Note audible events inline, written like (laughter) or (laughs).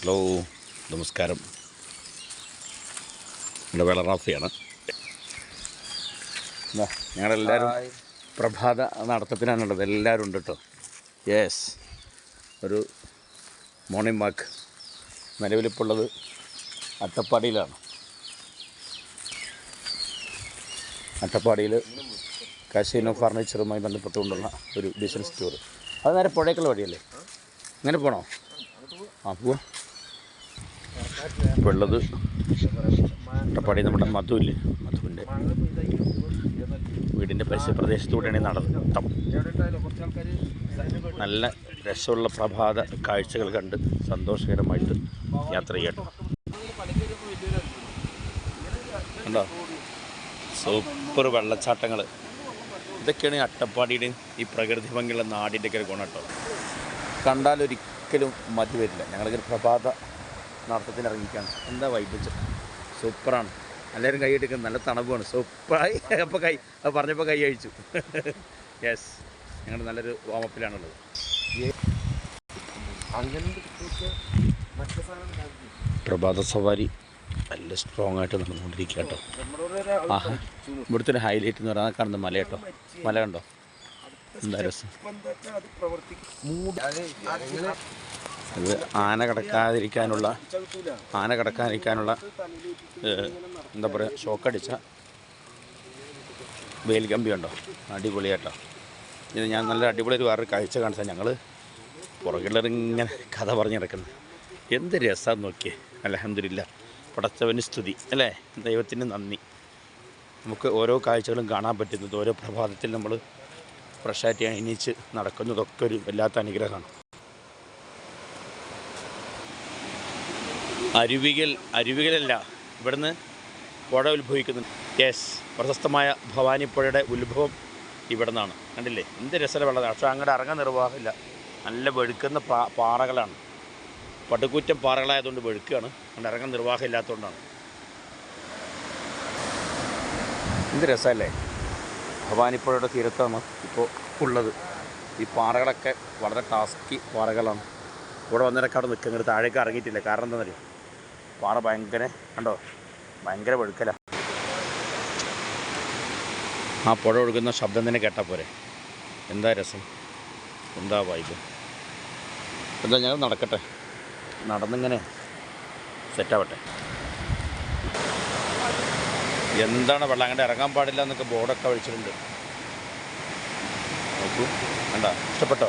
Hello നമസ്കാരം. എന്റെ വേള റാഫിയാണ്. ഞങ്ങളെല്ലാവരും പ്രഭാത നടത്തത്തിനാണുള്ളത്. എല്ലാവരും ഉണ്ട് കേട്ടോ യെസ് ഒരു മോർണിംഗ് വാക്ക് നിലവിലിപ്പോൾ ഉള്ളത് അട്ടപ്പാടിയിലാണ്. അട്ടപ്പാടിയിൽ കാശീനോ ഫർണിച്ചറുമായി ബന്ധപ്പെട്ടുകൊണ്ടുള്ള ഒരു ബിസിനസ് ടൂർ അത് നേരെ പുഴയ്ക്കുള്ള വഴിയല്ലേ? അങ്ങനെ പോണോ? ആ പോവാ. ഇപ്പോൾ അട്ടപ്പാടി നമ്മുടെ മധുവില്ലേ മധുവിന്റെ വീടിന്റെ പരിസര പ്രദേശത്തൂടെയാണ് നടത്തം നല്ല രസമുള്ള പ്രഭാത കാഴ്ചകൾ കണ്ട് സന്തോഷകരമായിട്ട് യാത്ര ചെയ്യട്ടെ. ഉണ്ടോ സൂപ്പർ വെള്ളച്ചാട്ടങ്ങൾ ഇതൊക്കെയാണ് ഈ അട്ടപ്പാടിയുടെയും ഈ പ്രകൃതി ഭംഗിയുള്ള നാടിന്റെ ഒക്കെ ഒരു ഗുണം കേട്ടോ. കണ്ടാലൊരിക്കലും മതി വരില്ല. ഞങ്ങളൊക്കെ പ്രഭാത നടത്തത്തിന് ഇറങ്ങിക്കാണ് എന്താ വൈബിച്ച് സൂപ്പറാണ്. എല്ലാവരും കൈ എടുക്കുന്നത് നല്ല തണുപ്പാണ്. സൂപ്പറായി. (laughs) അപ്പോൾ കൈ അത് പറഞ്ഞപ്പോൾ കൈ അഴിച്ചു. (laughs) യെസ് ഞങ്ങൾ നല്ലൊരു വാമപ്പിലാണുള്ളത് പ്രഭാത സവാരി നല്ല സ്ട്രോങ് ആയിട്ട് നടന്നുകൊണ്ടിരിക്കുക കേട്ടോ. ആഹാ. ഇവിടുത്തെ ഒരു ഹൈലൈറ്റ് എന്ന് പറഞ്ഞാൽ കാണുന്ന മല കേട്ടോ. മല കണ്ടോ? എന്താ രസം? ഇത് ആന കിടക്കാതിരിക്കാനുള്ള ആന കിടക്കാതിരിക്കാനുള്ള എന്താ പറയുക ഷോക്കടിച്ച വേൽ കമ്പി ഉണ്ടോ അടിപൊളിയാട്ടോ ഇത് ഞാൻ നല്ല അടിപൊളി ഒരു വേറൊരു കാഴ്ച കാണിച്ചാൽ ഞങ്ങൾ ഇങ്ങനെ കഥ പറഞ്ഞു കിടക്കുന്നത് എന്ത് രസമാണെന്ന് നോക്കിയേ. അലഹമില്ല പടച്ചവന് സ്തുതി. അല്ലേ? ദൈവത്തിന് നന്ദി. നമുക്ക് ഓരോ കാഴ്ചകളും കാണാൻ പറ്റുന്നത് ഓരോ പ്രഭാതത്തിൽ നമ്മൾ ഫ്രഷായിട്ട് എണീച്ച് നടക്കുന്നതൊക്കെ ഒരു വല്ലാത്ത അനുഗ്രഹമാണ്. അരുവികൾ അരുവികളല്ല ഇവിടുന്ന് പുഴ ഉത്ഭവിക്കുന്നു. യെസ് പ്രശസ്തമായ ഭവാനിപ്പുഴയുടെ ഉത്ഭവം ഇവിടെ നിന്നാണ് കണ്ടില്ലേ? എന്ത് രസമുള്ള വെള്ളമാണ് പക്ഷേ അങ്ങോട്ട് ഇറങ്ങാൻ നിർവാഹമില്ല. നല്ല വെഴുക്കുന്ന പാറകളാണ്. പടുക്കൂറ്റം പാറകളായതുകൊണ്ട് വെഴുക്കുകയാണ്. അങ്ങോട്ട് ഇറങ്ങാൻ നിർവാഹമില്ലാത്തതുകൊണ്ടാണ്. എന്ത് രസമല്ലേ? ഭവാനിപ്പുഴയുടെ തീരത്താണ് ഇപ്പോൾ ഉള്ളത്. ഈ പാറകളൊക്കെ വളരെ ടാസ്കി പാറകളാണ്. ഇവിടെ വന്നിടക്കാട് നിൽക്കുന്നത് താഴേക്ക് ഇറങ്ങിയിട്ടില്ല. കാരണം എന്താണെന്നറിയോ? പാറ ഭയങ്കര കണ്ടോ? ഭയങ്കര വെളുക്കല. ആ പുഴ ഒഴുകുന്ന ശബ്ദം തന്നെ കേട്ടാൽ പോരെ. എന്താ രസം? എന്താ വൈബ് എന്താ ഞങ്ങൾ നടക്കട്ടെ? നടന്നിങ്ങനെ സെറ്റാവട്ടെ എന്താണ് വെള്ളം? അങ്ങനെ ഇറങ്ങാൻ പാടില്ല എന്നൊക്കെ ബോർഡൊക്കെ വെച്ചിട്ടുണ്ട് നോക്കൂ. കണ്ട? ഇഷ്ടപ്പെട്ടോ?